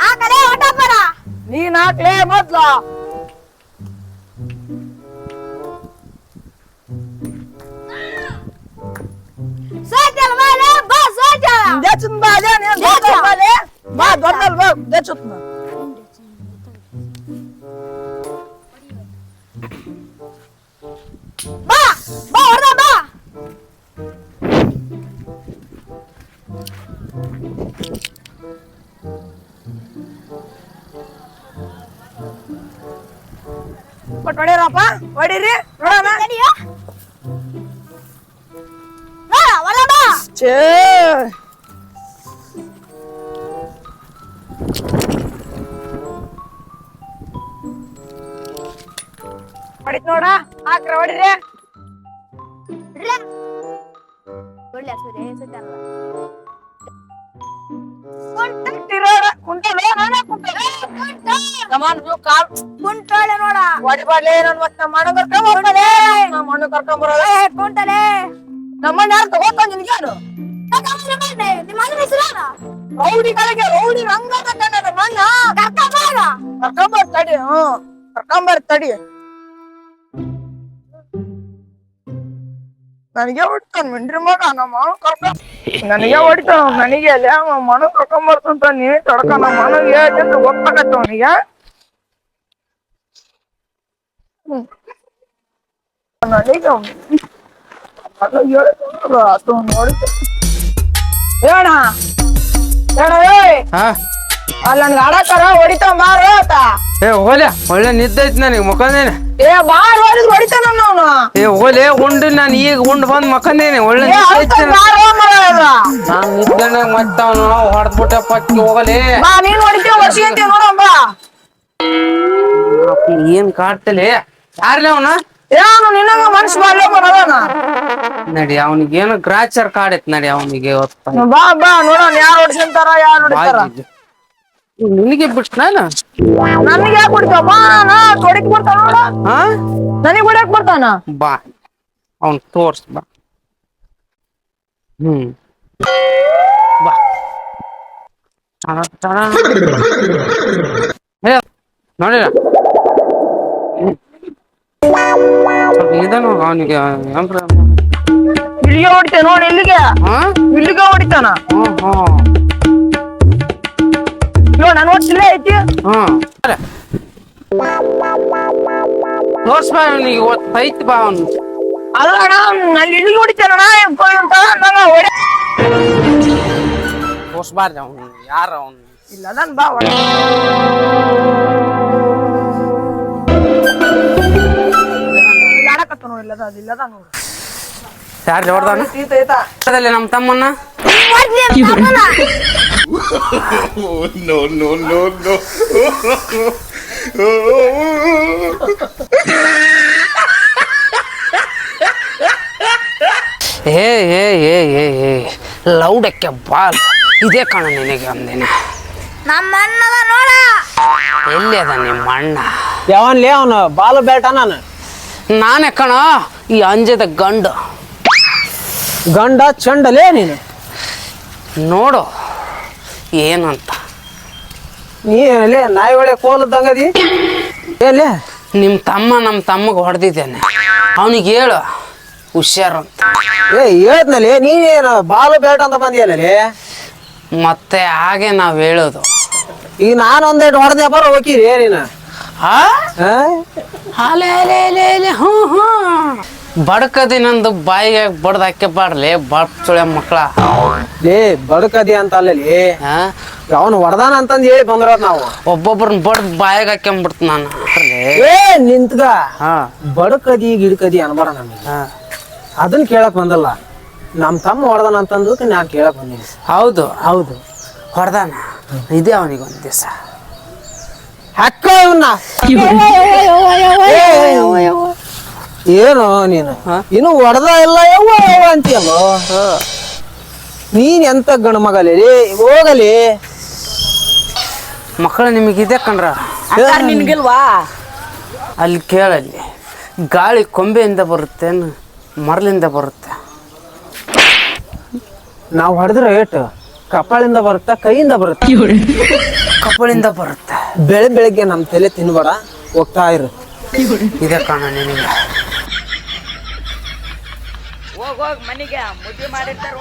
ಆ ಕಡೆ ಹೊಟ್ಟಪ್ಪರ ನೀನ್ ಹಾಕ್ಲೇ ಮೊದ್ಲು ಸೋಚಲ್ ಮೇಲೆ ಬಾ ಸೋಚಲ್ ದೇಚುನ್ ಬಾ ಅದೇ ನೀನ್ ದೊಡ್ಡಲ್ ಬಾ ಲೇ. ಬಾ ದೊಡ್ಡಲ್ ಬಾ ದೇಚುತ್ನ ಬಾ ಬಾ ಹೊರಡ ಬಾ ಬಟ್ ಹೊಡೀರಪ್ಪ ಹೊಡೀರಿ ನೋಡೋಣ ಕಡಿಯೋ ನೋಡ ಒಳ ಬಾ ಛೇ ಹೊಡಿತ್ ನೋಡ ಹಾಕ್ರ ಹೊಡಿರಿ ಒಳ್ಳೆ ಸೂರ್ಯ ಸುತ್ತಲ್ಲ ಕಮಾನ್ ನೀವು ಕಾಲ್ ಕುಂಟೋಳೆ ನೋಡ. ಹೊಡಿಬಾರ್ಲೆ ನನ್ ಮತ್ ನಮ್ಮ ಅಣ್ಣ ಕರ್ಕೊಂಡ್ ಹೋಗ್ತಾನೆ ನಮ್ಮ ಮಣ್ಣು ಕರ್ಕೊಂಡ್ ಕುಂಟಲೆ ನಮ್ಮ ಅಣ್ಣ ಯಾರು ತಗೋತಾನ ನಿನ್ಗೇನು ನಿಮ್ಮ ಅಣ್ಣನ ಹೆಸರೇನು ರೌಡಿ ಕಡೆಗೆ ರೌಡಿ ರಂಗ ನಮ್ಮ ಅಣ್ಣ ಕರ್ಕೊಂಬಾರ ಕರ್ಕೊಂಬರ್ ತಡಿ. ಹ್ಮ್. ಕರ್ಕೊಂಬರ್ ತಡಿ. ನನಗೆ ಹೊಡಿತಾನ ಮಿಂಡ್ರಿ ಮಗ ನಮ್ಮ ಅವನು ಕರ್ಕೊಂಡ್ ನನಗೆ ಹೊಡಿತಾನ ನನಗೆ ಅಲ್ಲ. ಮನ ಕರ್ಕೊಂಬರ್ತಂತ ನೀ ತಡ್ಕ ನಮ್ಮ ಮನಗೆ ಗೊತ್ತಾಗತ್ತ ಅವನಿಗೆ ನನಗೆ ನನಗೆ ಹೇಳ್ತಾನ ಆತು ನೋಡಿತ ಹೇಳ ಹೇಳ ಹಾ? ಅಲ್ಲಿ ನನ್ಗೆ ಆಡಕ್ಕಾರ ಹೊಡಿತಾವ ಮಾರು ಆತ ಏ ಹೋಲೆ ಒಳ್ಳೆ ನಿದ್ದೈತಿ ನನಗೆ ಮಕ್ಕಂದೇನೆ ಏ ಬಾರ್ ಹೊಡಿದ್ ಹೊಡಿತಾನ ಅವನು ಏ ಹೋಲೆ ಉಂಡು ನಾನು ಈಗ ಉಂಡು ಬಂದ್ ಮಕ್ಕಂದೇನೆ ಒಳ್ಳೆ ಬಾರೋ ಮಾರಾಯ. ನಾನು ನಿದ್ದೆನ ಮತ್ತೆ ಅವನು ಹೊಡೆದ್ಬಿಟ್ಟೆ ಪಕ್ಕಿ ಹೋಗಲೇ. ಬಾ ನೀನ್ ಹೊಡಿತೀವ ವರ್ಷ ಬಾ. ಏನ್ ಕಾಡ್ತಲೆ? ಯಾರ್ಲೆ ಅವನ? ಏನು ನಿನ್ನಂಗ ಮನ್ಸು ಮಾಡ್ಲೇ ಬರೋದನ ನಡಿ ಅವನಿಗೆ ಏನು ಗ್ರಾಚರ್ ಕಾಡೈತ್ ನಡಿ ಅವನಿಗೆ ಬಾ ಬಾ ನೋಡೋಣ ಯಾರು ಹೊಡ್ಸಂತಾರ ಯಾರು ಹೊಡಿತಾರ. ನಿನಗೆ ಬಿಟ್ನಾನ ನನಗೆ ಯಾಕೆ ಹೊಡಿತಾವ ಬಾ ನಾ ತೊಡಿಕ್ ಬರ್ತಾನ ನೋಡ. ಹಾ? ನನಗೆ ಹೊಡ್ಯಾಕ್ ಬರ್ತಾನ. ಬಾ ಅವನ್ ತೋರ್ಸ್ ಬಾ. ಹ್ಮ್. ಬಾ. ಟಣ ನಿಧಾನ ಅವನಿಗೆ ಇಲ್ಲಿಗೆ ಹೊಡಿತಾನ ನೋಡಿ ಇಲ್ಲಿಗೆ. ಹಾ? ಇಲ್ಲಿಗೆ ಹೊಡಿತಾನ. ಹ್ಮ್ ಹ್ಮ್ ನೋಡ್ ನಾನು ಹೊಡ್ಸಿಲ್ಲೇ ಐತಿ? ಹ್ಮ್ ತೋರ್ಸ್ ಬಾ ಅವನಿಗೆ ಐತಿ ಬಾ ಅವನು. ಅಲ್ಲ ಅಣ್ಣ ಅಲ್ಲಿ ಇಲ್ಲಿಗೆ ಹೊಡಿತಾನ ನಂಗ ಹೊಡಿ ತೋರ್ಸ್ಬಾರ್ದು ಅವನು ಯಾರು ಅವನು? ಇಲ್ಲ ಅದನ್ ಬಾ ಇಲ್ಲದ ಅದು ಇಲ್ಲದ ನೋಡು. ಯಾರು ಈತ ಅದಲ್ಲಿ ನಮ್ಮ ತಮ್ಮನ್ನ. ಏ ಏ ಏ ಏ ಏ ಲೌಡಕ್ಕೆ ಬಾಲ್. ಇದೇ ಕಾಣ ನಿನಗೆ ಒಂದಿನ. ನಮ್ಮ ಅಣ್ಣದ ನೋಡ. ಎಲ್ಲಿ ಅದ ನಿಮ್ಮ ಅಣ್ಣ? ಯಾವನ್ಲೇ ಅವನು? ಬಾಲು ಬೇಟ ನಾನು. ನಾನೇ ಕಣ ಈ ಅಂಜದ ಗಂಡ. ಗಂಡ ಚಂಡಲೇ ನೀನು? ನೋಡು ಏನಂತ. ನೀ ಲೇ ನಾಯಿ ಒಳ್ಳೆ ಕೋಲದಂಗದಿ ಏನ್ಲೇ ನಿಮ್ಮ ತಮ್ಮ ನಮ್ಮ ತಮ್ಮಗೆ ಹೊಡೆದಿದ್ದೇನೆ. ಅವನಿಗೆ ಹೇಳು ಹುಷಾರು ಅಂತ ಏ ಹೇಳ್ದ್ನಲೇ ನೀನೇನು ಬಾಲು ಬೇಡ ಅಂತ ಬಂದಿಯಲ್ಲೇ ಮತ್ತೆ ಹಾಗೆ ನಾವು ಹೇಳೋದು. ಈಗ ನಾನು ಹೊಡೆದೇ ಹೊಡೆದೆ ಬರೋ ಹೋಗಿರಿ ನೀನು. ಹ್ಞೂ ಹ್ಞೂ. ಬಡ್ಕದಿನಂದು ಬಾಯಿಗೆ ಬಡ್ದು ಹಾಕಿ ಬಾಡ್ಲಿ ಬಡ್ ಸುಳೆ ಮಕ್ಕಳ ಲೇ ಬದುಕದಿ ಅಂತ ಅಲ್ಲಲ್ಲಿ ಹಾಂ? ಅವನು ಅಂತಂದ್ ಅಂತಂದು ಹೇಳಿ ಬಂದಿರೋದು ನಾವು. ಒಬ್ಬೊಬ್ರನ್ನ ಬಡ್ದು ಬಾಯಿಗೆ ಹಾಕ್ಯಂಬಿಡ್ತ ನಾನು. ನಿಂತದ ಏ ನಿಂತ್ಗ. ಹಾ ಬಡಕದಿ ಗಿಡಕದಿ ಅನ್ಬೇಡ ನಮಗೆ. ಹಾ. ಅದನ್ನ ಕೇಳಕ್ ಬಂದಲ್ಲ. ನಮ್ಮ ತಮ್ಮ ಹೊಡ್ದಾನ ಅಂತಂದು ನಾನು ಕೇಳಕ್ ಬಂದೀನಿ. ಹೌದು. ಹೌದು. ಹೊಡ್ದಾನ ಇದೆ ಅವನಿಗೆ ಒಂದು ದಿವಸ. ಹಕ್ಕ ಇವನ್ನ ಏನು ನೀನು? ಇನ್ನು ಹೊಡೆದ ಇಲ್ಲ ಯವ್ವ ಯವ್ವ ಅಂತೀಯಲ್ಲ? ನೀನ್ ಎಂತ ಗಣ ಮಗಲೇ ಹೋಗಲಿ. ಮಕ್ಕಳು ನಿಮಗೆ ಇದೆ ಕಣ್ರ? ನಿನ್ಗಿಲ್ವಾ? ಅಲ್ಲಿ ಕೇಳಲ್ಲಿ ಗಾಳಿ ಕೊಂಬೆಯಿಂದ ಬರುತ್ತೆ ಮರಳಿಂದ ಬರುತ್ತೆ. ನಾವು ಹೊಡೆದ್ರೆ ಏಟು? ಕಪಾಳಿಂದ ಬರುತ್ತಾ ಕೈಯಿಂದ ಬರುತ್ತೆ? ಕಪಾಳಿಂದ ಬರುತ್ತೆ. ಬೆಳೆ ಬೆಳಗ್ಗೆ ನಮ್ಮ ತಲೆ ತಿನ್ಬೇಡ ಹೋಗ್ತಾ ಇರು. ಇದೆ ಕಾಣ ನಿನಗೆ. ಹೋಗ್ ಮನಿಗೆ ಮುದ್ದೆ ಮಾಡಿರ್ತಾರೆ